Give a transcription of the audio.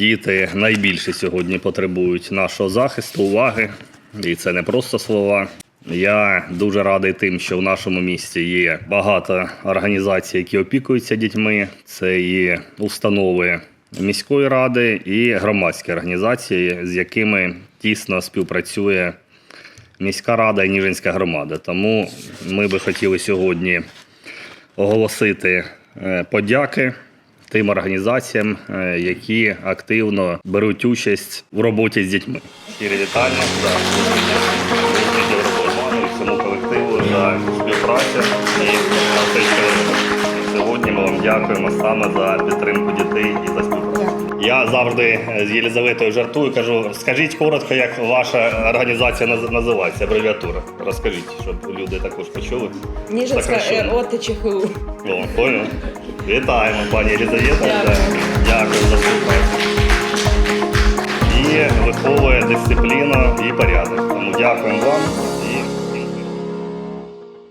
діти найбільше сьогодні потребують нашого захисту, уваги. І це не просто слова. Я дуже радий тим, що в нашому місті є багато організацій, які опікуються дітьми. Це і установи міської ради, і громадські організації, з якими тісно співпрацює міська рада і Ніжинська громада. Тому ми би хотіли сьогодні оголосити е, подяки тим організаціям, е, які активно беруть участь в роботі з дітьми. Щирі вітання за всьому колективу за співпрацю і сьогодні ми вам дякуємо саме за підтримку дітей і за співпрацю. Я завжди з Єлізаветою жартую, кажу, скажіть коротко, як ваша організація називається, абревіатура. Розкажіть, щоб люди також почули. Ніжинська Сокращенно. ОТЧХУ. О, понял. Вітаємо, пані Елізавета. Дякую. Дякую за співпрацю. І виховує дисципліну і порядок. Тому дякуємо вам і